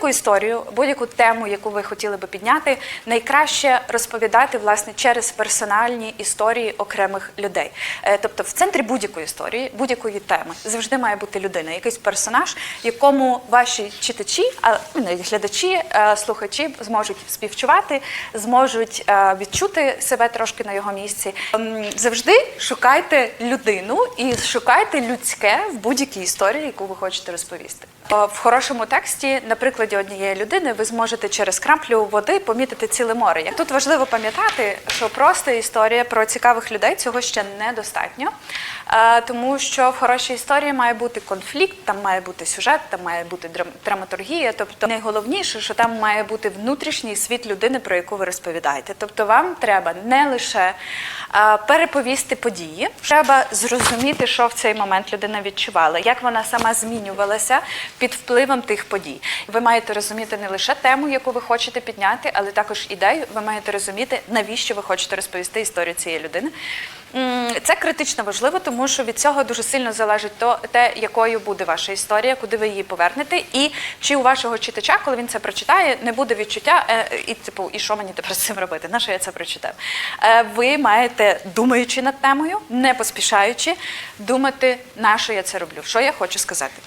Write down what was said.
будь-яку історію, будь-яку тему, яку ви хотіли би підняти, найкраще розповідати власне через персональні історії окремих людей. Е, Тобто, в центрі будь-якої історії, будь-якої теми завжди має бути людина, якийсь персонаж, якому ваші читачі, а ну, глядачі, е, слухачі зможуть співчувати, зможуть е, відчути себе трошки на його місці. Ем, Завжди шукайте людину і шукайте людське в будь-якій історії, яку ви хочете розповісти. В хорошому тексті, на прикладі однієї людини, ви зможете через краплю води помітити ціле море. Тут важливо пам'ятати, що просто історія про цікавих людей цього ще недостатньо, Е, тому що в хорошій історії має бути конфлікт, там має бути сюжет, там має бути драматургія. Тобто найголовніше, що там має бути внутрішній світ людини, про яку ви розповідаєте. Тобто вам треба не лише е, переповісти події, треба зрозуміти, що в цей момент людина відчувала, як вона сама змінювалася під впливом тих подій. Ви маєте розуміти не лише тему, яку ви хочете підняти, але також ідею. Ви маєте розуміти, навіщо ви хочете розповісти історію цієї людини. Це критично важливо, тому що від цього дуже сильно залежить те, якою буде ваша історія, куди ви її повернете, і чи у вашого читача, коли він це прочитає, не буде відчуття, е, і типу, і що мені тепер з цим робити? На що я це прочитав? Е, Ви маєте, думаючи над темою, не поспішаючи, думати, на що я це роблю, що я хочу сказати.